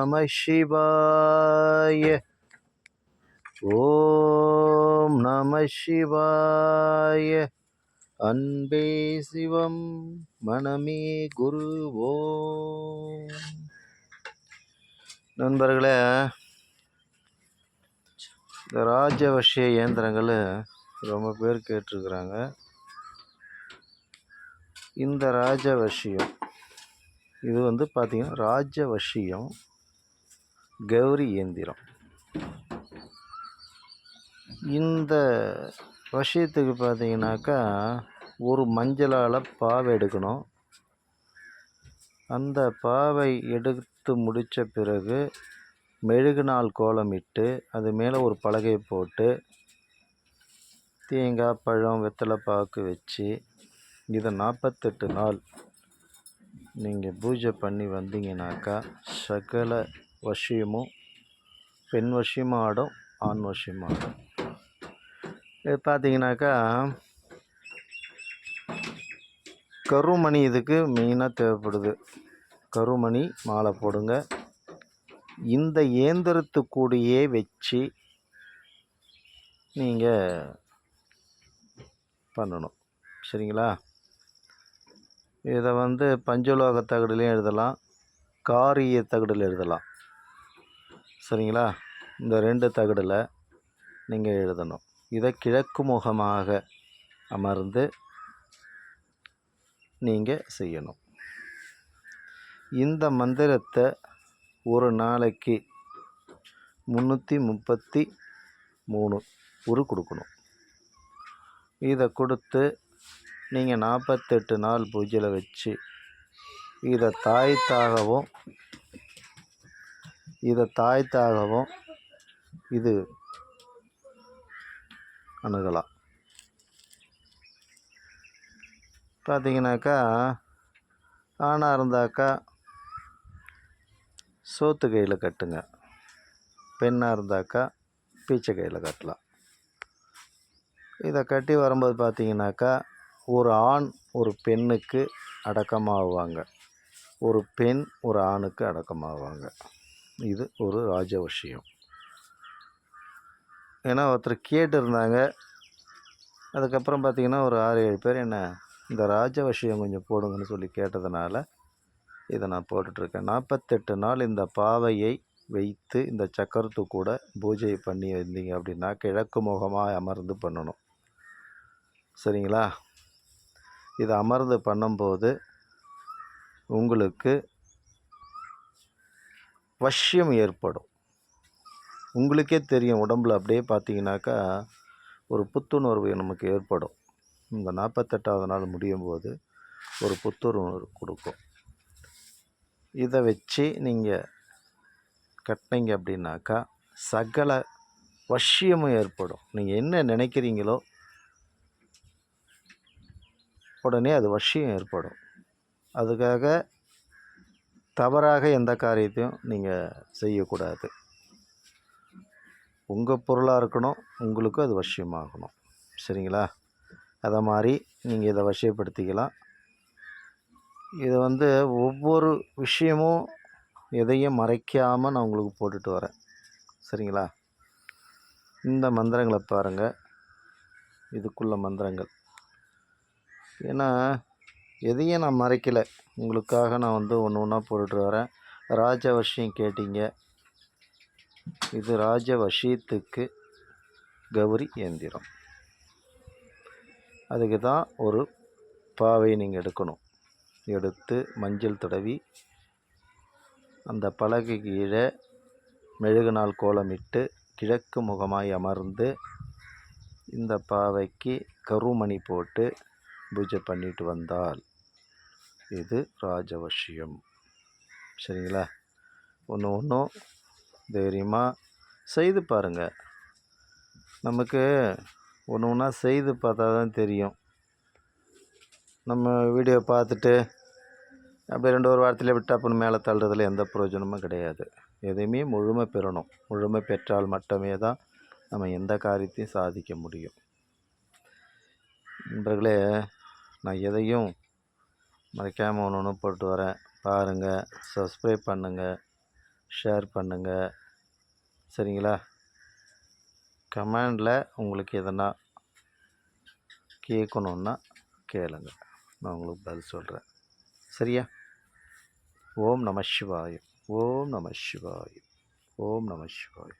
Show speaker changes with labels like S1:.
S1: நம சிவாய ஓம் நம சிவாய அன்பே சிவம் மனமே குரு ஓம் நண்பர்களே இந்த ராஜவசிய இயந்திரங்கள் ரொம்ப பேர் கேட்டிருக்கிறாங்க. இந்த ராஜவசியம் இது வந்து பார்த்திங்கன்னா ராஜவசியம் கௌரி இயந்திரம். இந்த விஷயத்துக்கு பார்த்தீங்கன்னாக்கா ஒரு மஞ்சளால் பாவை எடுக்கணும். அந்த பாவை எடுத்து முடித்த பிறகு மெழுகுநாள் கோலம் இட்டு அது மேலே ஒரு பலகை போட்டு தேங்காய் பழம் வெத்தலை பாக்கு வச்சு இதை நாற்பத்தெட்டு நாள் நீங்கள் பூஜை பண்ணி வந்தீங்கன்னாக்கா சகல வசியமும் பெண் வசியமும் ஆடும் ஆண் வசியமும் ஆடும் இது பார்த்தீங்கன்னாக்கா கருமணி இதுக்கு மெயினாக தேவைப்படுது கருமணி மாலை போடுங்க இந்த இயந்திரத்துக்கூடியே வச்சு நீங்கள் பண்ணணும் சரிங்களா இதை வந்து பஞ்சலோக தகடுலையும் எழுதலாம் காரிய தகடில் எழுதலாம் சரிங்களா? இந்த ரெண்டு தகடில் நீங்கள் எழுதணும். இதை கிழக்கு முகமாக அமர்ந்து நீங்கள் செய்யணும். இந்த மந்திரத்தை ஒரு நாளைக்கு முந்நூற்றி முப்பத்தி மூணு உரு கொடுக்கணும். இதை கொடுத்து நீங்கள் நாற்பத்தெட்டு நாள் பூஜையில் வச்சு இதை தாய்த்தாகவும் இதை தாய்த்தாகவும் இது அணுகலாம். பார்த்தீங்கன்னாக்கா ஆணாக இருந்தாக்கா சோத்து கையில் கட்டுங்க. பெண்ணாக இருந்தாக்கா பீச்சை கையில் கட்டலாம். இதை கட்டி வரும்போது பார்த்தீங்கன்னாக்கா ஒரு ஆண் ஒரு பெண்ணுக்கு அடக்கமாகுவாங்க ஒரு பெண் ஒரு ஆணுக்கு அடக்கமாகுவாங்க இது ஒரு ராஜ விஷயம். ஏன்னா ஒருத்தர் கேட்டிருந்தாங்க. அதுக்கப்புறம் பார்த்தீங்கன்னா ஒரு ஆறு ஏழு பேர் என்ன இந்த ராஜ விஷயம் கொஞ்சம் போடுங்கன்னு சொல்லி கேட்டதுனால இதை நான் போட்டுட்ருக்கேன். நாற்பத்தெட்டு நாள் இந்த பாவையை வைத்து இந்த சக்கரத்து கூட பூஜை பண்ணி இருந்தீங்க அப்படின்னா கிழக்கு முகமாக அமர்ந்து பண்ணணும். சரிங்களா? இதை அமர்ந்து பண்ணும்போது உங்களுக்கு வஷ்யம் ஏற்படும். உங்களுக்கே தெரியும் உடம்புல அப்படியே பார்த்தீங்கன்னாக்கா ஒரு புத்துணர்வு நமக்கு ஏற்படும். இந்த நாற்பத்தெட்டாவது நாள் முடியும் போது ஒரு புத்துணர்வு கொடுக்கும். இதை வச்சு நீங்கள் கட்டினீங்க அப்படின்னாக்கா சகல வஷ்யமும் ஏற்படும். நீங்கள் என்ன நினைக்கிறீங்களோ உடனே அது வஷ்யம் ஏற்படும். அதுக்காக தவறாக எந்த காரியத்தையும் நீங்கள் செய்யக்கூடாது. உங்கள் பொருளாக இருக்கணும் உங்களுக்கும் அது வசியமாகணும். சரிங்களா? அதை மாதிரி நீங்கள் இதை வசியப்படுத்திக்கலாம். இதை வந்து ஒவ்வொரு விஷயமும் எதையும் மறைக்காமல் நான் உங்களுக்கு போட்டுட்டு வரேன். சரிங்களா? இந்த மந்திரங்களை பாருங்கள் இதுக்குள்ள மந்திரங்கள். ஏன்னா எதையும் நான் மறைக்கலை. உங்களுக்காக நான் வந்து ஒன்று ஒன்றா போட்டுட்டு வரேன். ராஜவஷியம் கேட்டீங்க. இது ராஜவஷியத்துக்கு கௌரி இயந்திரம் அதுக்கு தான் ஒரு பாவை நீங்கள் எடுக்கணும். எடுத்து மஞ்சள் தடவி அந்த பலகை கீழே மெழுகுநாள் கோலமிட்டு கிழக்கு முகமாய் அமர்ந்து இந்த பாவைக்கு கருமணி போட்டு பூஜை பண்ணிட்டு வந்தால் இது ராஜவசியம். சரிங்களா? ஒன்று ஒன்றும் தைரியமாக செய்து பாருங்கள் நமக்கு ஒன்று ஒன்றா செய்து பார்த்தா தான் தெரியும். நம்ம வீடியோ பார்த்துட்டு அப்படியே ரெண்டு ஒரு வாரத்தில் விட்டு அப்புறம் மேலே தள்ளுறதுல எந்த பிரயோஜனமும் கிடையாது. எதையுமே முழுமை பெறணும். முழுமை பெற்றால் மட்டுமே தான் நம்ம எந்த காரியத்தையும் சாதிக்க முடியும். நண்பர்களே நான் எதையும் மறைக்காமல் ஒன்று ஒன்று போட்டு வரேன். பாருங்கள் சப்ஸ்கிரைப் பண்ணுங்கள் ஷேர் பண்ணுங்கள் சரிங்களா? கமெண்டில் உங்களுக்கு எதனா கேட்கணுன்னா கேளுங்க. நான் உங்களுக்கு பதில் சொல்கிறேன் சரியா? ஓம் நம சிவாய. ஓம் நம சிவாய. ஓம் நம சிவாயம்